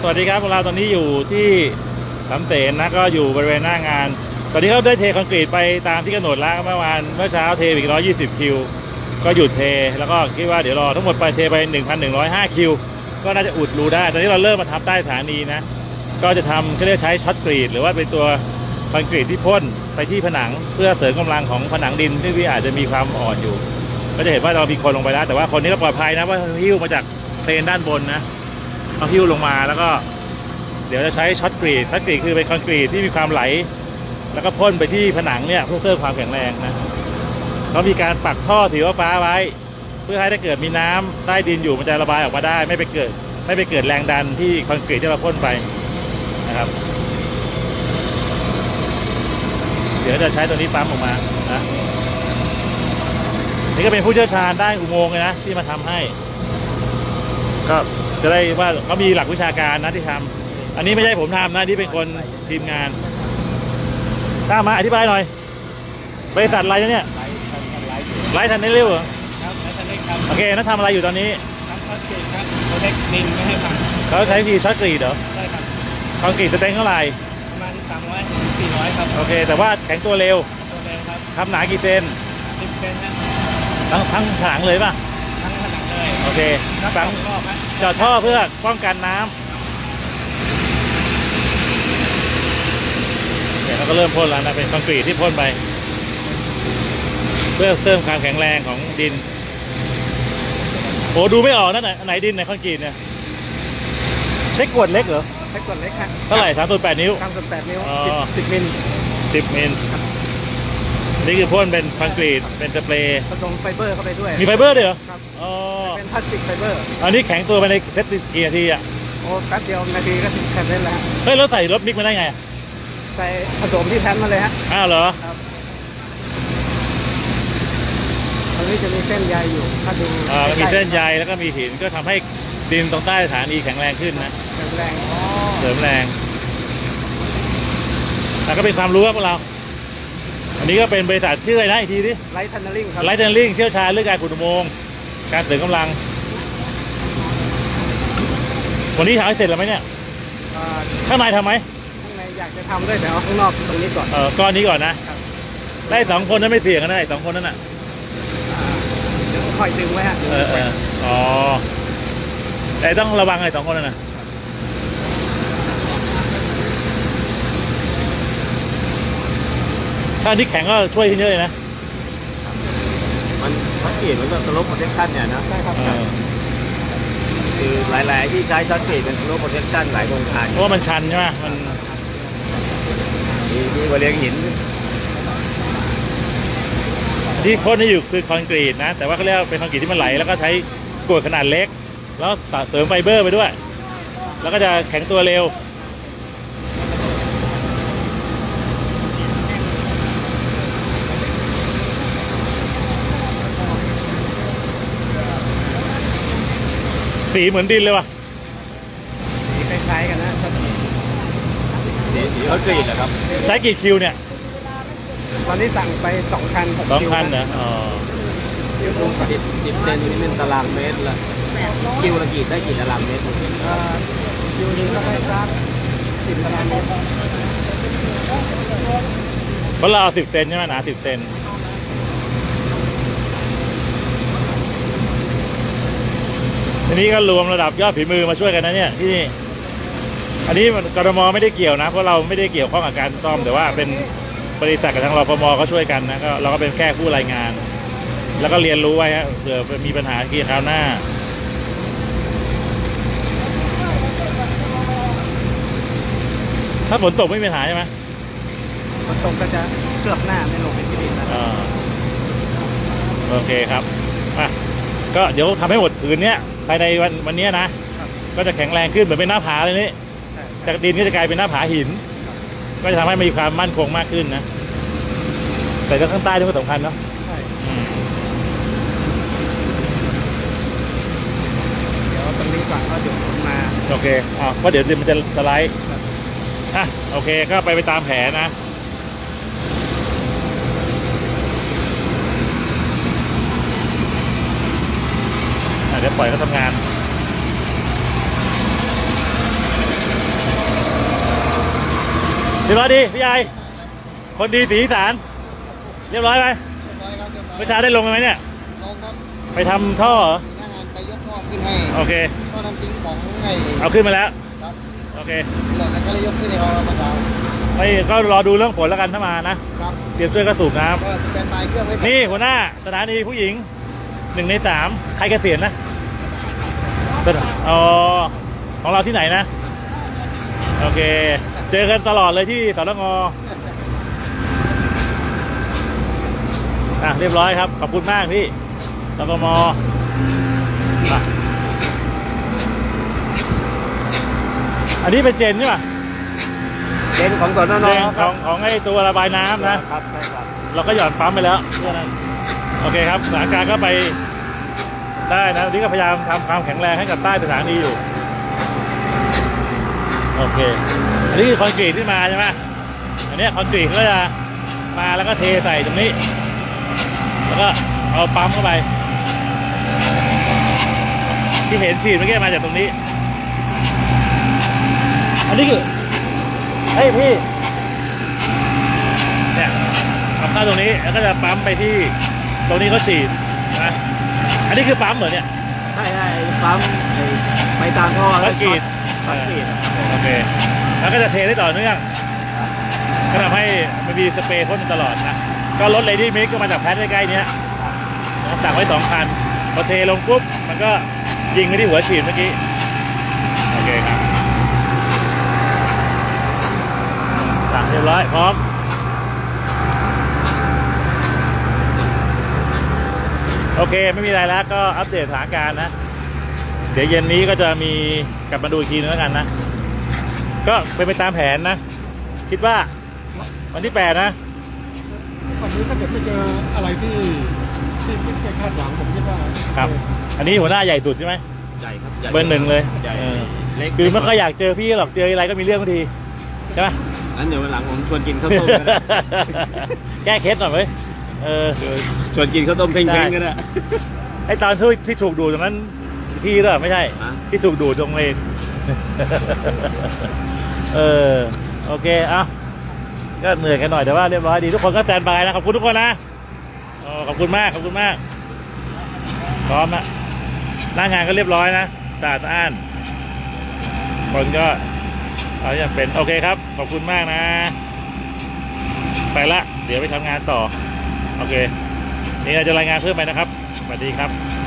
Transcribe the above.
สวัสดีครับพวกเราตอนนี้อยู่ที่สามเสนนะก็อยู่บริเวณหน้างาน ตอนนี้เขาได้เทคอนกรีตไปตามที่กำหนดแล้วเมื่อวานเมื่อเช้าเทอีก 120 คิว ก็หยุดเท แล้วก็คิดว่าเดี๋ยวรอทั้งหมดไปเทไป 1,105 คิว ก็น่าจะอุดรูได้ ตอนนี้เราเริ่มมาทำใต้สถานีนะ ก็จะทำเขาเรียกใช้ช็อตกรีดหรือว่าเป็นตัวคอนกรีตที่พ่นไปที่ผนังเพื่อเสริมกำลังของผนังดินที่อาจจะมีความอ่อนอยู่ ก็จะเห็นว่าเรามีคนลงไปแล้วแต่ว่าคนนี้ก็ปลอดภัยนะว่าหิ้วมาจากเพลนด้านบนนะ เอาหิ้วลงมาแล้วก็ เดี๋ยวจะใช้ช็อตกรีดช็อตกรีดคือเป็นคอนกรีตที่มีความไหล แล้วก็พ่นไปที่ผนังเนี่ยเพื่อเพิ่มความแข็งแรงนะเขามีการปักท่อสีฟ้าไว้ เพื่อให้ถ้าเกิดมีน้ำใต้ดินอยู่มันจะระบายออกมาได้ ไม่ไปเกิด ไม่ไปเกิดแรงดันที่คอนกรีตที่เราพ่นไปนะครับเดี๋ยวจะใช้ตัวนี้ปั๊มออกมานะนี่ก็เป็นผู้เชี่ยวชาญด้านอุโมงค์เลยนะที่มาทำให้ ก็ จะได้ว่าเขามีหลักวิชาการนะที่ทำอันนี้ไม่ใช่ผมทำนะนี่เป็นคนทีมงานตามมาอธิบายหน่อยบริษัทอะไรนะเนี่ยไลฟ์ครับไลฟ์ไลท์ทันได้เร็วเหรอครับแล้วตอนนี้ครับโอเคนั่นทำอะไรอยู่ตอนนี้ทำคอนเสิร์ตครับโปรเทคดินไม่ให้พังเขาใช้วิธีช็อตกรีดเหรอใช่ครับคอนกรีตสเต็งเท่าไหร่ประมาณสามร้อยถึงสี่ร้อยครับโอเค แต่ว่าแข็งตัวเร็วตัวเร็วครับทำหนากี่เซนสิบเซนนะทั้งทั้งผนังเลยป่ะทั้งผนังเลยโอเคนับฝัสองงรอบฮะ เจาะท่อเพื่อป้องกันน้ำเดี๋ยวเราก็เริ่มพ่นแล้วนะเป็นคอนกรีตที่พ่นไป เพื่อเพิ่มความแข็งแรงของดินโอ้ดูไม่ออกนั่นไหนอันไหนดินไหนคอนกรีตเนี่ยใช้กรวดเล็กเหรอใช้กดเล็กฮะเท่าไหร่สามแปดนิ้วทำสิบแปดนิ้วอ๋อสิบสิบมิลสิบมิล นี่คือพ่นเป็นคอนกรีตเป็นสเปรย์ผสมไฟเบอร์เข้าไปด้วยมีไฟเบอร์ด้วยเหรอครับอ๋อเป็นพลาสติกไฟเบอร์อันนี้แข็งตัวไปในเซตกี่นาทีอะโอ้แป๊บเดียวนาทีก็ถึงแค่นั้นแล้วฮะเฮ้ยแล้วใส่รถมิกมาได้ไงอะใส่ผสมที่แทนมาเลยฮะอ้าวเหรอตรงนี้จะมีเส้นใยอยู่ถ้าดูอ่ามันมีเส้นใยแล้วก็มีหินก็ทำให้ดินตรงใต้สถานีแข็งแรงขึ้นนะแข็งแรงอ๋อเสริมแรงแต่ก็เป็นความรู้ครับพวกเราอั นนี้ก็เป็นบริษัทชื่ออะไรนะอีกทีดิไลท์ทันเนลลิ่งครับไลท์เทนลิงเชี่ยวชาญเรื่องการขุดอุโมงค์การเสริมกำลัง วันนี้ทำให้เสร็จแล้วไหมเนี่ย อ่าข้างในทำไหมข้างในอยากจะทำด้วยแต่เอาข้างนอกตรงนี้ก่อน เออก้อนนี้ก่อนนะ ครับ ได้สองคนนั้นไม่เสี่ยงกันนะไอ้สองคนนั้นอะเดี๋ยวคอยดึงไว้ฮะเออเอออ๋อแต่ต้องระวังไอ้สองคนนั้นนะ ถ้าอันนี้แข็งก็ช่วยขึ้นเยอะเลยนะมันช็อตกรีดมันแบบสโลปโปรเทคชันเนี่ยนะใช่ครับเออคือหลาย ๆ ที่ใช้ช็อตกรีดเป็นสโลปโปรเทคชันหลายโครงการเพราะว่ามันชันใช่ไหมมันมีมีบริเวณหิน ที่พ่นที่อยู่คือคอนกรีตนะ แต่ว่าเขาเรียกว่าเป็นคอนกรีตที่มันไหล แล้วก็ใช้กรวดขนาดเล็ก แล้วเสริมไฟเบอร์ไปด้วย แล้วก็จะแข็งตัวเร็ว สีเหมือนดินเลยว่ะ สีคล้ายๆกันนะสีสีช็อตกรีดเหรอครับ ใช้กี่คิวเนี่ยตอนนี้สั่งไปสองคันหกสองคิวพันเหรออ๋อคิวตรงกับสิบสิบเซนนี่เป็นตารางเมตรละคิวละกรีดได้กี่ตารางเมตรเอ่อคิวหนึงก็ได้สักสิบตารางเมตรเพราะเราสิบเซนใช่ไหมหนาสิบเซน นี้ก็รวมระดับยอดฝีมือมาช่วยกันนะเนี่ยที่นี่อันนี้มันกรมไม่ได้เกี่ยวนะเพราะเราไม่ได้เกี่ยวข้องกับการซ่อมแต่ว่าเป็นบริษัทกับทางรพมก็ช่วยกันนะก็เราก็เป็นแค่ผู้รายงาน แล้วก็เรียนรู้ไว้ฮะเผื่อมีปัญหากี่คราวหน้าถ้าฝนตกไม่มีปัญหาใช่ไหมมันตรงก็จะเคลือบหน้าไม่ลงเป็นที่ดินนะอ่าโอเคครับอะก็เดี๋ยวทำให้หมดผืนเนี้ย ภายในวันวันเนี้ยนะ ก็จะแข็งแรงขึ้นเหมือนเป็นหน้าผาเลยนี่ใช่จากดินก็จะกลายเป็นหน้าผาหิน ก็จะทำให้มีความมั่นคงมากขึ้นนะ แต่ก็ข้างใต้ด้วยก็สำคัญเนาะใช่อืมเดี๋ยวตรงนี้ก่อนก็เดี๋ยวผมมา โอเคอะเพราะเดี๋ยวดินมันจะสไลด์อะโอเคก็ไปไปตามแผนนะ เดี๋ยวปล่อยเขาทำงานเรียบร้อยดีพี่ใหญ่คนดีสีอีสารเรียบร้อยไหมเรียบร้อยครับเรียบร้อยเมื่อเช้าได้ลงไหมเนี่ยลงครับไปทำท่อเหรอหน้างานไปยกท่อขึ้นให้โอเคท่อน้ำทิ้งของไอ้เอาขึ้นมาแล้วครับโอเคแล้วก็เลยยกขึ้นให้เขามาดาวไม่ก็รอดูเรื่องฝนแล้วกันถ้ามานะครับเตรียมเสื้อกระสูบน้ำก็สแตนบายเครื่องไว้ก่อนนี่หัวหน้าสถานีผู้หญิงหนึ่งในสามใครเกษียณนะ เป็นอ๋อของเราที่ไหนนะ โอเค เจอกันตลอดเลยที่สตงอะเรียบร้อยครับ ขอบคุณมากพี่ตกมอะอันนี้เป็นเจนใช่ป่ะเจนของสนนเจนคขรัอบงของไอ้ตัวระบายน้ำนะครับใช่ครับเราก็หย่อนปั๊มไปแล้วเพื่อนั้นโอเคครับสถานการณ์ก็ไป ได้นะวันนี้ก็พยายามทำความแข็งแรงให้กับใต้สถานีอยู่ โอเค อันนี้คอนกรีตที่มาใช่ไหมอันนี้คอนกรีตก็จะมาแล้วก็เทใส่ตรงนี้ แล้วก็เอาปั๊มเข้าไป ที่เห็นฉีดเมื่อกี้มาจากตรงนี้ อันนี้คือเฮ้ยพี่เนี่ยเอาเข้าตรงนี้แล้วก็จะปั๊มไปที่ตรงนี้ก็ฉีดนะ อันนี้คือปั๊มเหรอเนี่ยใช่ใช่ปั๊มไอ้ไปตามท่อคอนกรีตคอนกรีตโอเค แล้วก็จะเทได้ต่อเนื่องก็ทำให้มันมีสเปรย์พ่นตลอดนะ ก็รถเลดี้มิกก็มาจากแพทใกล้ๆเนี้ยนะสั่งไว้สองคัน พอเทลงปุ๊บ มันก็ยิงไปที่หัวฉีดเมื่อกี้ โอเคครับสั่งเรียบร้อยพร้อม โอเค ไม่มีอะไรแล้วก็อัปเดตสถานการณ์นะ เดี๋ยวเย็นนี้ก็จะมีกลับมาดูอีกทีนึงแล้วกันนะ ก็เป็นไปตามแผนนะ คิดว่าวันที่แปดนะวันนี้ถ้าเกิดไม่เจออะไรที่ที่ไม่คาดหวังผมคิดว่าครับ อันนี้หัวหน้าใหญ่สุดใช่ไหมใหญ่ครับใหญ่เบอร์หนึ่งเลยใหญ่เออเล็กคือไม่ค่อยอยากเจอพี่หรอกเจออะไรก็มีเรื่องทุกทีใช่ไหมงั้นเดี๋ยววันหลังผมชวนกินข้าวต้มก็ได้แก้เคล็ดหน่อยไหมเออ ชวนกินข้าวต้มเพ่งได้ๆก็ได้ไอตอนที่ที่ถูกดูดตรงนั้น พี่หรือเปล่าไม่ใช่ ฮะ ที่ถูกดูดตรงเลน เออ โอเค เอ้า ก็เหนื่อยกันหน่อยแต่ว่าเรียบร้อยดี ทุกคนก็แตนบายนะ ขอบคุณทุกคนนะเออขอบคุณมาก ขอบคุณมาก พร้อมนะหน้างานก็เรียบร้อยนะสะอาดสะอ้าน คนก็เอาอย่างเป็น โอเคครับ ขอบคุณมากนะ ไปละ เดี๋ยวไปทำงานต่อ โอเค นี่เราจะรายงานเพิ่มไปนะครับสวัสดีครับ